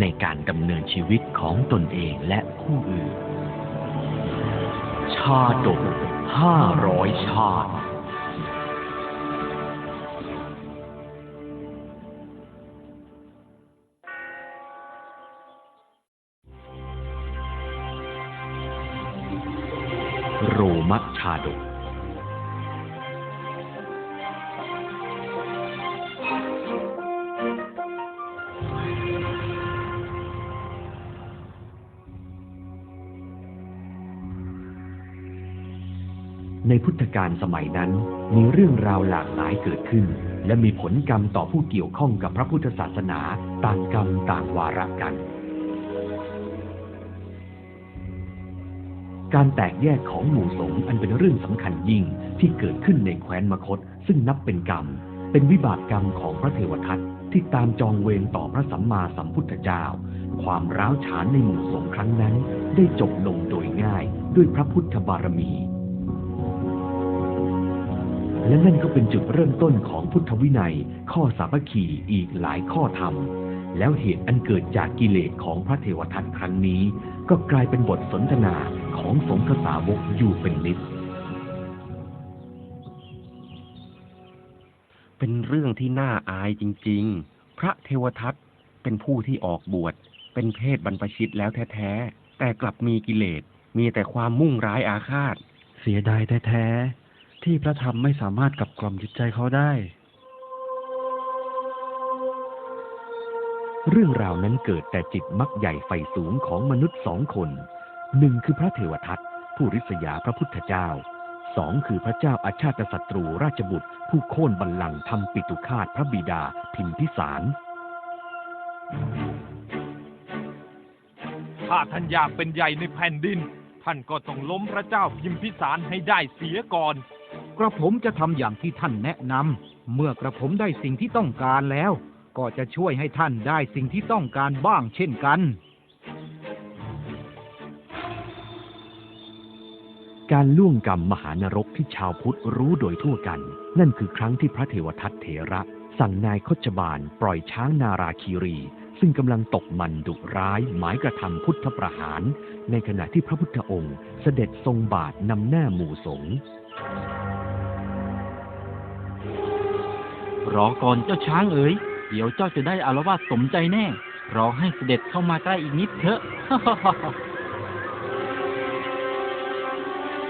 ในการดำเนินชีวิตของตนเองและผู้อื่น ชาดกห้าร้อยชาติโรมชาดก ในพุทธกาลสมัยนั้น มีเรื่องราวหลากหลายเกิดขึ้น และมีผลกรรมต่อผู้เกี่ยวข้องกับพระพุทธศาสนา ต่างกรรมต่างวาระกัน การแตกแยกของหมู่สงฆ์อันเป็นเรื่องสำคัญยิ่งที่เกิดขึ้นในแคว้นมคต ซึ่งนับเป็นกรรม เป็นวิบากกรรมของพระเทวทัตที่ตามจองเวรต่อพระสัมมาสัมพุทธเจ้า ความร้าวฉานในหมู่สงฆ์ครั้งนั้น ได้จบลงโดยง่ายด้วยพระพุทธบารมี และนั่นก็เป็นจุดเริ่มต้นของพุทธวินัย ข้อสามัคคีอีกหลายข้อธรรม แล้วเหตุอันเกิดจากกิเลสของพระเทวทัตครั้งนี้ ก็กลายเป็นบทสนทนาของสงฆ์สาวกอยู่เป็นนิดเป็นเรื่องที่น่าอายจริง ๆ พระเทวทัตเป็นผู้ที่ออกบวช เป็นเพศบรรพชิตแล้วแท้ๆ แต่กลับมีกิเลส มีแต่ความมุ่งร้ายอาฆาต เสียดายแท้ๆ ที่พระธรรมไม่สามารถกลับกล่อมจิตใจเขาได้ เรื่องราวนั้นเกิดแต่จิตมักใหญ่ไฟสูงของมนุษย์สองคน หนึ่งคือพระเทวทัตผู้ริษยาพระพุทธเจ้า สองคือพระเจ้าอาชาติศัตรูราชบุตร ผู้โค่นบัลลังก์ทำปิตุคาตพระบิดาพิมพิสารถ้าท่านอยากเป็นใหญ่ในแผ่นดิน ท่านก็ต้องล้มพระเจ้าพิมพิสารให้ได้เสียก่อน กระผมจะทำอย่างที่ท่านแนะนำเมื่อกระผมได้สิ่งที่ต้องการแล้ว ก็จะช่วยให้ท่านได้สิ่งที่ต้องการบ้างเช่นกัน การล่วงกรรมมหานรกที่ชาวพุทธรู้โดยทั่วกัน นั่นคือครั้งที่พระเทวทัตเถระ สั่งนายคชบาลปล่อยช้างนาราคีรีซึ่งกำลังตกมันดุร้ายหมายกระทำพุทธประหาร ในขณะที่พระพุทธองค์เสด็จทรงบาทนำหน้าหมู่สงฆ์ รอก่อนเจ้าช้างเอ๋ย เดี๋ยวเจ้าจะได้อารวาสสมใจแน่ รอให้เสด็จเข้ามาใกล้อีกนิดเถอะ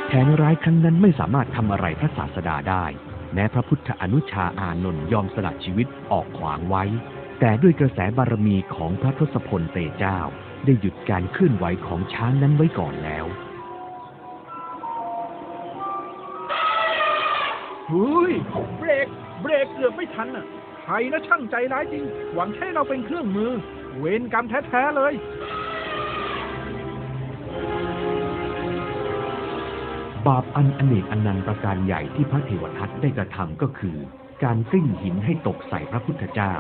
แผนร้ายครั้งนั้นไม่สามารถทำอะไรพระศาสดาได้ แม้พระพุทธอนุชาอานนท์ยอมสละชีวิตออกขวางไว้ แต่ด้วยกระแสบารมีของพระทศพลเตเจ้า ได้หยุดการเคลื่อนไหวของช้างนั้นไว้ก่อนแล้วเฮ้ยเบรก เบรกเกือบไม่ทันอะ ใครนะช่างใจร้ายจริง หวังใช้เราเป็นเครื่องมือ เวรกรรมแท้ๆเลย บาปอันอเนกอนันต์ประการใหญ่ที่พระเทวทัตได้กระทำก็คือ การกลิ้งหินให้ตกใส่พระพุทธเจ้า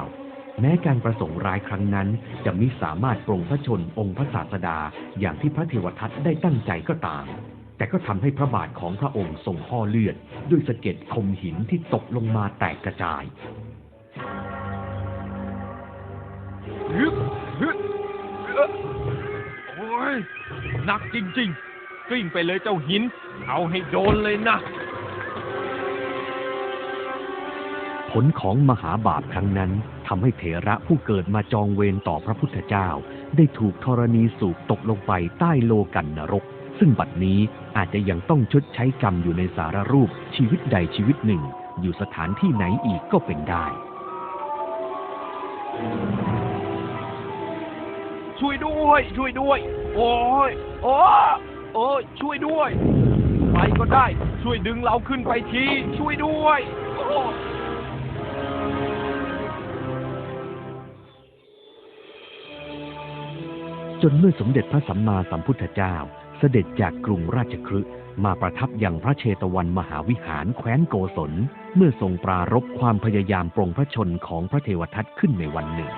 แม้การประสงค์ร้ายครั้งนั้น จะมิสามารถปรงพระชนองค์พระศาสดาอย่างที่พระเทวทัตได้ตั้งใจก็ตาม แต่ก็ทำให้พระบาทของพระองค์ทรงห่อเลือด ด้วยสะเก็ดคมหินที่ตกลงมาแตกกระจายฮึบฮึบเอ้อโอ้ยหนักจริง ๆ กลิ้งไปเลยเจ้าหิน เอาให้โดนเลยนะ ผลของมหาบาปครั้งนั้นทำให้เถระผู้เกิดมาจองเวรต่อพระพุทธเจ้า ได้ถูกธรณีสูบตกลงไปใต้โลกันนรก ซึ่งบัดนี้ อาจจะยังต้องชดใช้กรรมอยู่ในสารรูปชีวิตใดชีวิตหนึ่ง อยู่สถานที่ไหนอีกก็เป็นได้ ช่วยด้วย ช่วยด้วย โอ้ยโอ้ยโอ้ยช่วยด้วยใครก็ได้ ช่วยดึงเราขึ้นไปที ช่วยด้วยโอ้ยจนเมื่อสมเด็จพระสัมมาสัมพุทธเจ้า เสด็จจากกรุงราชคฤห์มาประทับอยังพระเชตวันมหาวิหารแคว้นโกศล เมื่อทรงปรารบความพยายามปรงพระชนของพระเทวทัตขึ้นในวันหนึ่ง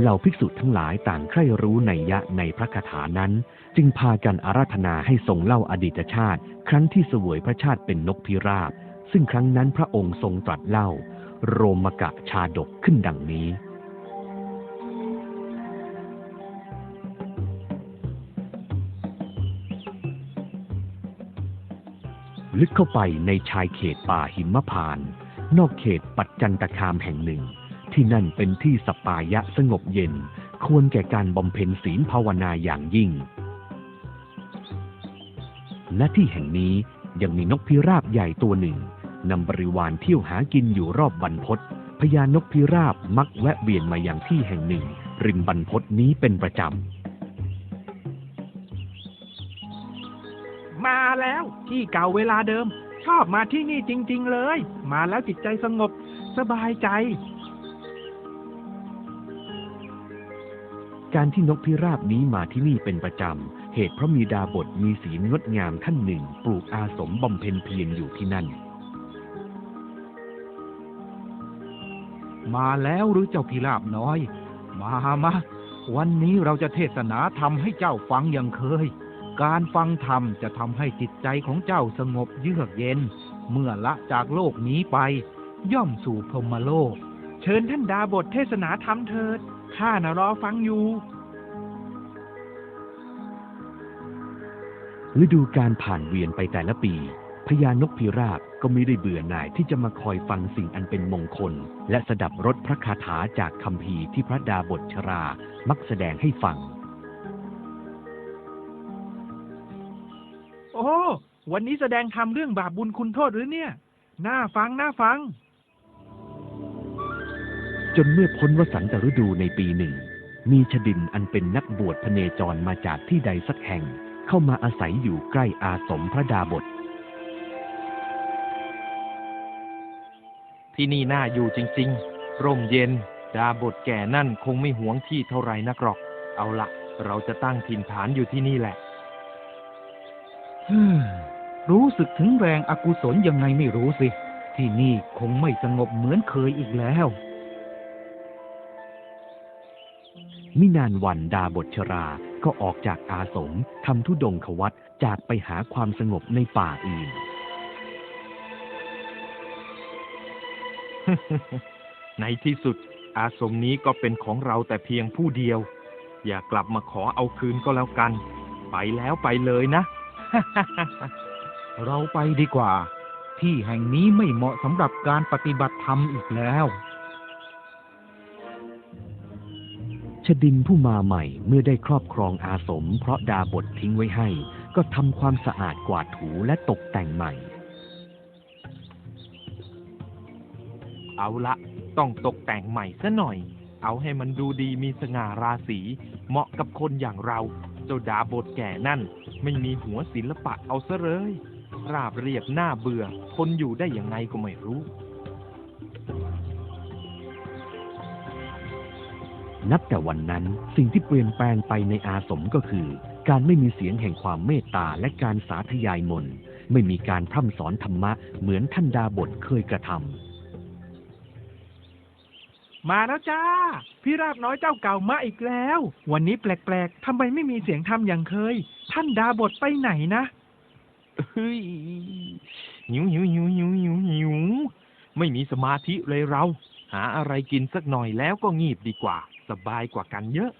เหล่าภิกษุทั้งหลายต่างใคร่รู้ในยยะในพระคาถานั้น จึงพากันอาราธนาให้ทรงเล่าอดีตชาติ ครั้งที่เสวยพระชาติเป็นนกพิราบ ซึ่งครั้งนั้นพระองค์ทรงตรัสเล่า โรมกะชาดกขึ้นดังนี้ ลึกเข้าไปในชายเขตป่าหิมพาน นอกเขตปัจจันตคามแห่งหนึ่ง ที่นั่นเป็นที่สปายะสงบเย็น ควรแก่การบำเพ็ญศีลภาวนาอย่างยิ่ง และที่แห่งนี้ยังมีนกพิราบใหญ่ตัวหนึ่งนำบริวารเที่ยวหากินอยู่รอบบรรพตพญานกพิราบมักแวะเวียนมาอย่างที่แห่งหนึ่ง ริมบรรพตนี้เป็นประจำ ที่เก่าเวลาเดิม ชอบมาที่นี่จริง ๆ เลย มาแล้วจิตใจสงบ สบายใจ การที่นกพิราบนี้มาที่นี่เป็นประจำ เหตุเพราะมีดาบทมีศีลงดงามท่านหนึ่ง ปลูกอาสมบำเพ็ญเพียรอยู่ที่นั่น มาแล้วหรือเจ้าพิราบน้อย มามาวันนี้เราจะเทศนาธรรมให้เจ้าฟังอย่างเคย การฟังธรรมจะทำให้จิตใจของเจ้าสงบเยือกเย็น เมื่อละจากโลกนี้ไป ย่อมสู่พรหมโลก เชิญท่านดาบทเทศนาธรรมเถิด ข้านะรอฟังอยู่ ฤดูการผ่านเวียนไปแต่ละปี พญานกพิราบก็ไม่ได้เบื่อหน่ายที่จะมาคอยฟังสิ่งอันเป็นมงคล และสดับรสพระคาถาจากคำพีที่พระดาบทชรา มักแสดงให้ฟัง วันนี้แสดงธรรมเรื่องบาปบุญคุณโทษหรือเนี่ย น่าฟังน่าฟัง จนเมื่อพ้นวสันตฤดูในปีหนึ่ง มีชดินอันเป็นนักบวชพเนจรมาจากที่ใดสักแห่ง เข้ามาอาศัยอยู่ใกล้อาสมพระดาบท ที่นี่น่าอยู่จริง ๆ ร่มเย็น ดาบทแก่นั่นคงไม่หวงที่เท่าไรนักหรอก เอาละเราจะตั้งถิ่นฐานอยู่ที่นี่แหละฮึม รู้สึกถึงแรงอกุศลยังไงไม่รู้สิ ที่นี่คงไม่สงบเหมือนเคยอีกแล้ว มินานวันดาบทชราก็ออกจากอาสมทำทุดงควัตจากไปหาความสงบในป่าอื่นในที่สุด อาสมนี้ก็เป็นของเราแต่เพียงผู้เดียว อย่ากลับมาขอเอาคืนก็แล้วกัน ไปแล้วไปเลยนะ เราไปดีกว่า ที่แห่งนี้ไม่เหมาะสำหรับการปฏิบัติธรรมอีกแล้วชดินผู้มาใหม่เมื่อได้ครอบครองอาสม เพราะดาบททิ้งไว้ให้ ก็ทำความสะอาดกวาดถูและตกแต่งใหม่ เอาละต้องตกแต่งใหม่ซะหน่อย เอาให้มันดูดีมีสง่าราศีเหมาะกับคนอย่างเรา เจ้าดาบทแก่นั่น ไม่มีหัวศิลปะเอาซะเลย ราบเรียบหน้าเบื่อคนอยู่ได้อยังไงก็ไม่รู้ นับแต่วันนั้นสิ่งที่เปลี่ยนแปลงไปในอาสมก็คือ การไม่มีเสียงแห่งความเมตตาและการสาธยายมนต์ไม่มีการพร่ำสอนธรรมะเหมือนท่านดาบทเคยกระทำมาแล้วจ้า พี่ราบน้อยเจ้าเก่ามาอีกแล้ว วันนี้แปลกๆทำไมไม่มีเสียงธรรมอย่างเคย ท่านดาบทไปไหนนะ เฮ้ยหิวหิวหิวหิวหิวหิวไม่มีสมาธิเลยเรา หาอะไรกินสักหน่อยแล้วก็งีบดีกว่า สบายกว่ากันเยอะ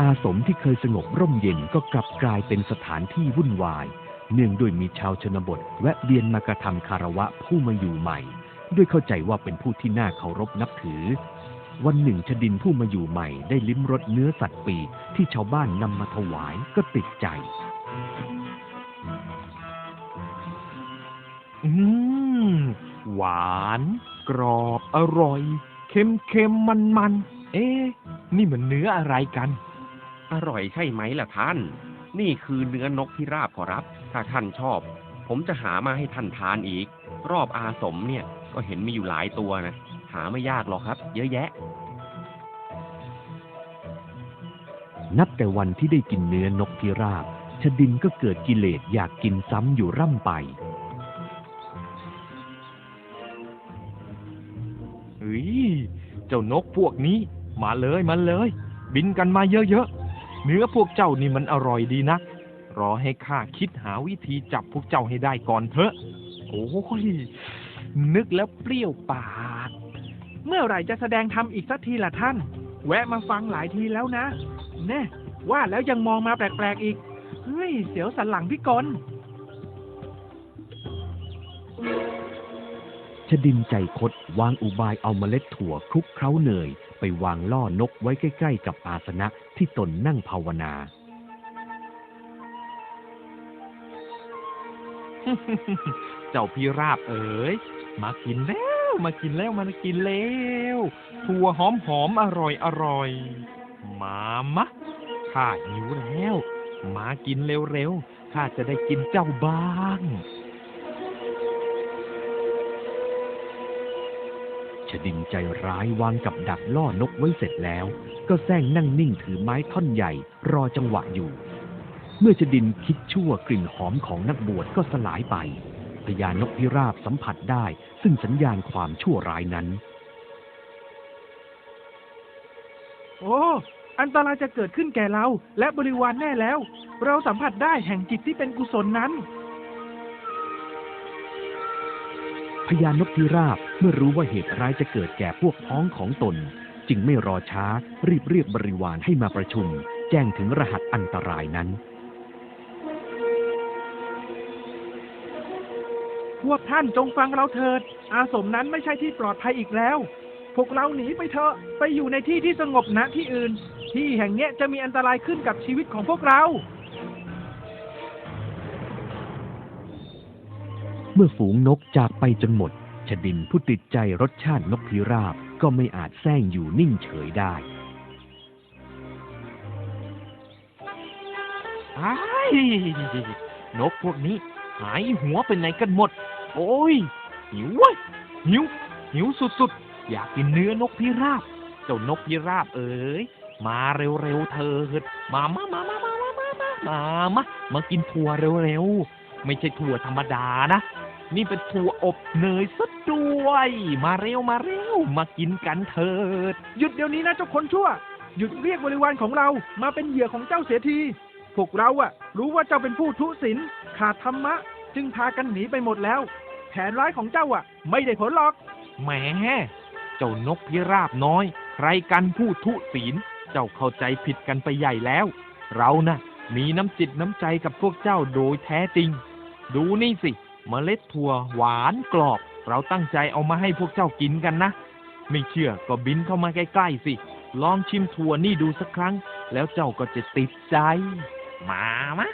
อาสมที่เคยสงบร่มเย็นก็กลับกลายเป็นสถานที่วุ่นวาย เนื่องด้วยมีชาวชนบท แวะเวียนมากระทำคารวะผู้มาอยู่ใหม่ ด้วยเข้าใจว่าเป็นผู้ที่น่าเคารพนับถือ วันหนึ่งชดินผู้มาอยู่ใหม่ได้ลิ้มรสเนื้อสัตว์ปีกที่ชาวบ้านนำมาถวายก็ติดใจ อืม หวาน กรอบอร่อย เค็มเค็มมันมันเอ๊ะ นี่มันเนื้ออะไรกัน อร่อยใช่ไหมล่ะท่าน นี่คือเนื้อนกพิราบขอรับ ถ้าท่านชอบ ผมจะหามาให้ท่านทานอีก รอบอาสมเนี่ย ก็เห็นมีอยู่หลายตัวนะ หาไม่ยากหรอกครับ เยอะแยะ นับแต่วันที่ได้กินเนื้อนกพิราบชดินก็เกิดกิเลสอยากกินซ้ำอยู่ร่ำไป เฮ้ย เจ้านกพวกนี้ มาเลยมาเลย บินกันมาเยอะๆ เนื้อพวกเจ้านี่มันอร่อยดีนักรอให้ข้าคิดหาวิธีจับพวกเจ้าให้ได้ก่อนเถอะ โอ้ย นึกแล้วเปรี้ยวปาก เมื่อไหร่จะแสดงทำอีกสักทีล่ะท่าน แวะมาฟังหลายทีแล้วนะแน่ว่าแล้วยังมองมาแปลกๆอีก เฮ้ย เสียวสันหลังพี่กลชดินใจคดวางอุบายเอาเมล็ดถั่วคลุกเคล้าเนย ไปวางล่อนกไว้ใกล้ๆกับอาสนะที่ตนนั่งภาวนา เจ้าพี่ราบเอ๋ย มากินแล้ว มากินแล้วมากินแล้วถั่วหอมหอมอร่อยอร่อย มามะข้าหิวแล้ว มากินเร็วๆข้าจะได้กินเจ้าบ้างชดินใจร้ายวางกับดักล่อนกไว้เสร็จแล้ว ก็แซงนั่งนิ่งถือไม้ท่อนใหญ่ รอจังหวะอยู่ เมื่อชดินคิดชั่วกลิ่นหอมของนักบวชก็สลายไป พญานกพิราบสัมผัสได้ ซึ่งสัญญาณความชั่วร้ายนั้น โอ้ อันตรายจะเกิดขึ้นแก่เรา และบริวารแน่แล้ว เราสัมผัสได้แห่งจิตที่เป็นกุศลนั้นพญานกพิราบเมื่อรู้ว่าเหตุร้ายจะเกิดแก่พวกพ้องของตน จึงไม่รอช้ารีบเรียกบริวารให้มาประชุม แจ้งถึงรหัสอันตรายนั้น พวกท่านจงฟังเราเถิด อาสมนั้นไม่ใช่ที่ปลอดภัยอีกแล้ว พวกเราหนีไปเถอะ ไปอยู่ในที่ที่สงบณที่อื่น ที่แห่งเนี้ยจะมีอันตรายขึ้นกับชีวิตของพวกเรา เมื่อฝูงนกจากไปจนหมด ชดินผู้ติดใจรสชาตินกพิราบก็ไม่อาจแซงอยู่นิ่งเฉยได้อ้ายนกพวกนี้หายหัวไปไหนกันหมด โอ้ย หิวเว้ยหิว หิวสุดๆ อยากกินเนื้อนกพิราบ เจ้านกพิราบเอ๋ย มาเร็วๆเถิดมามามามามามามามามามากินถั่วเร็วๆ ไม่ใช่ถั่วธรรมดานะ นี่เป็นถั่วอบเนยซะด้วย มาเร็วมาเร็ว มากินกันเถิด หยุดเดี๋ยวนี้นะเจ้าคนชั่ว หยุดเรียกบริวารของเรามาเป็นเหยื่อของเจ้าเสียที พวกเราอะรู้ว่าเจ้าเป็นผู้ทุศีลขาดธรรมะ จึงพากันหนีไปหมดแล้ว แผนร้ายของเจ้าอะไม่ได้ผลหรอก แหม เจ้านกพิราบน้อย ใครกันผู้ทุศีล เจ้าเข้าใจผิดกันไปใหญ่แล้ว เรานะ่ะ มีน้ำจิตน้ำใจกับพวกเจ้าโดยแท้จริง ดูนี่สิเมล็ดถั่วหวานกรอบ เราตั้งใจเอามาให้พวกเจ้ากินกันนะ ไม่เชื่อก็บินเข้ามาใกล้ๆสิ ลองชิมถั่วนี่ดูสักครั้ง แล้วเจ้าก็จะติดใจ มามะ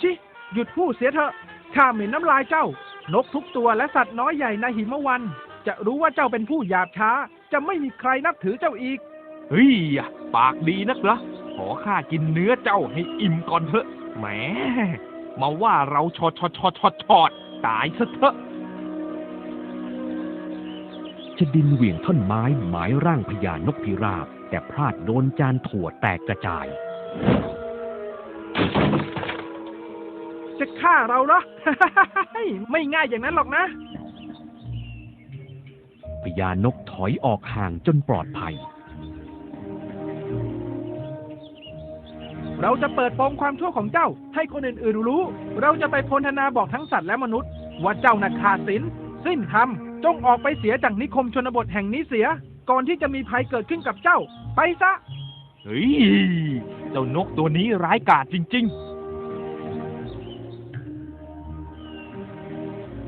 ชิหยุดพูดเสียเถอะ ข้าเหม็นน้ำลายเจ้า นกทุกตัวและสัตว์น้อยใหญ่ในหิมวัน จะรู้ว่าเจ้าเป็นผู้หยาบช้า จะไม่มีใครนับถือเจ้าอีก เฮ้ยอะปากดีนักละขอข้ากินเนื้อเจ้าให้อิ่มก่อนเถอะแหมมาว่าเราชอดชอดชอดชอดชอดตายซะเถอะชดินเหวี่ยงท่อนไม้หมายร่างพญานกพิราบ แต่พลาดโดนจานถั่วแตกกระจาย จะฆ่าเราเหรอ ไม่ง่ายอย่างนั้นหรอกนะ พญานกถอยออกห่างจนปลอดภัย เราจะเปิดโปงความชั่วของเจ้า ให้คนอื่นๆรู้ เราจะไปพลธนาบอกทั้งสัตว์และมนุษย์ ว่าเจ้านักขาดศีลสิ้นธรรม จงออกไปเสียจากนิคมชนบทแห่งนี้เสีย ก่อนที่จะมีภัยเกิดขึ้นกับเจ้า ไปซะ เฮ้ย เจ้านกตัวนี้ร้ายกาจจริง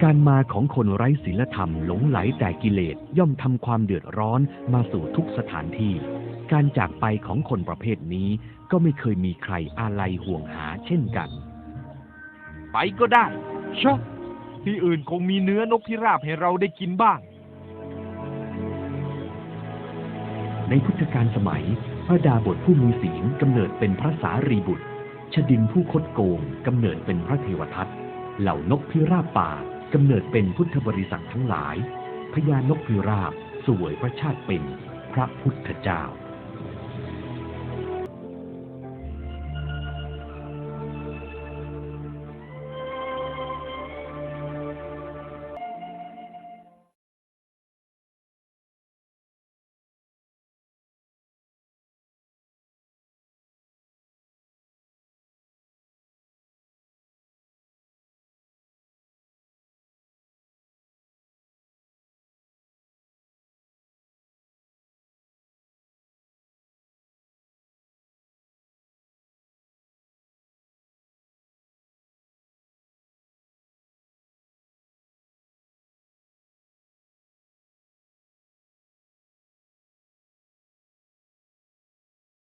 การมาของคนไร้ศีลธรรมหลงไหลแต่กิเลสย่อมทำความเดือดร้อนมาสู่ทุกสถานที่ การจากไปของคนประเภทนี้ก็ไม่เคยมีใครอาลัยห่วงหาเช่นกันๆไปก็ได้ชะที่อื่นคงมีเนื้อนกพิราบให้เราได้กินบ้าง ในพุทธกาลสมัย พระดาบทผู้มีศีลกำเนิดเป็นพระสารีบุตร ชดินผู้คดโกงกำเนิดเป็นพระเทวทัต เหล่านกพิราบป่า กำเนิดเป็นพุทธบริษัททั้งหลายพญานกพิราบสวยพระชาติเป็นพระพุทธเจ้า